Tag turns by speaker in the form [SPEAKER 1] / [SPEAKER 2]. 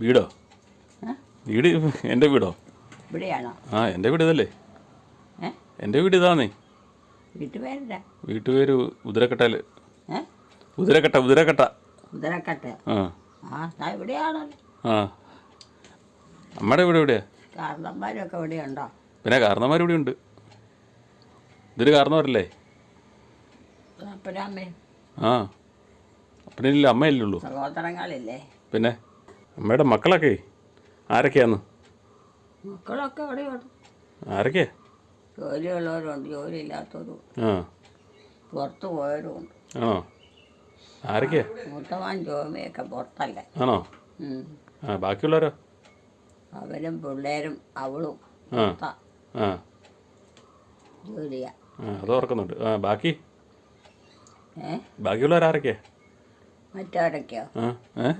[SPEAKER 1] വീടോ
[SPEAKER 2] വീട്?
[SPEAKER 1] എന്റെ
[SPEAKER 2] വീടോ ആ എന്റെ വീട് ഇതല്ലേ?
[SPEAKER 1] എന്റെ
[SPEAKER 2] എന്റെ വീട് ഇതാന്നേ. വീട്ടുപേര്
[SPEAKER 1] ഉദരക്കട്ടൽ
[SPEAKER 2] ഉദരക്കട്ട ഉദരക്കട്ട.
[SPEAKER 1] കുതിരക്കട്ട്
[SPEAKER 2] ആ.
[SPEAKER 1] ആ ഞാൻ ഇവിടെയാണല്ലോ.
[SPEAKER 2] ആ. അമ്മയുടെ വീട് എവിടെയാ?
[SPEAKER 1] കാരണന്മാരൊക്കെ
[SPEAKER 2] പിന്നെ കാരണന്മാർ ഇവിടെ ഉണ്ട്. ഇതൊരു കാരണവരല്ലേ? ആ. അപ്പനില്ല അമ്മയല്ലേ ഉള്ളൂ.
[SPEAKER 1] സഹോദരങ്ങളില്ലേ?
[SPEAKER 2] പിന്നെ അമ്മയുടെ മക്കളൊക്കെ ആരൊക്കെയാന്ന്?
[SPEAKER 1] മക്കളൊക്കെ ഇവിടെയുണ്ട്.
[SPEAKER 2] ആരൊക്കെയാ
[SPEAKER 1] ജോലിയുള്ളവരുണ്ട് ജോലി ഇല്ലാത്തവരും
[SPEAKER 2] ആ.
[SPEAKER 1] പുറത്ത് പോയവരുമുണ്ട്
[SPEAKER 2] ആണോ? ആരൊക്കെയാ?
[SPEAKER 1] മൂത്തമാൻ ജോമിയൊക്കെ പുറത്തല്ലേ.
[SPEAKER 2] ആണോ?
[SPEAKER 1] ഉം.
[SPEAKER 2] ആ ബാക്കിയുള്ളവരോ?
[SPEAKER 1] അവരും പിള്ളേരും അവളും
[SPEAKER 2] ആ.
[SPEAKER 1] പുറത്താ
[SPEAKER 2] ആ.
[SPEAKER 1] ജോലിയാ.
[SPEAKER 2] ആ അത് ഓർക്കുന്നുണ്ട്. ആ ബാക്കി?
[SPEAKER 1] ഏ?
[SPEAKER 2] ബാക്കിയുള്ളവരാരൊക്കെയാ?
[SPEAKER 1] മറ്റവരൊക്കെയോ
[SPEAKER 2] ആ ഏ?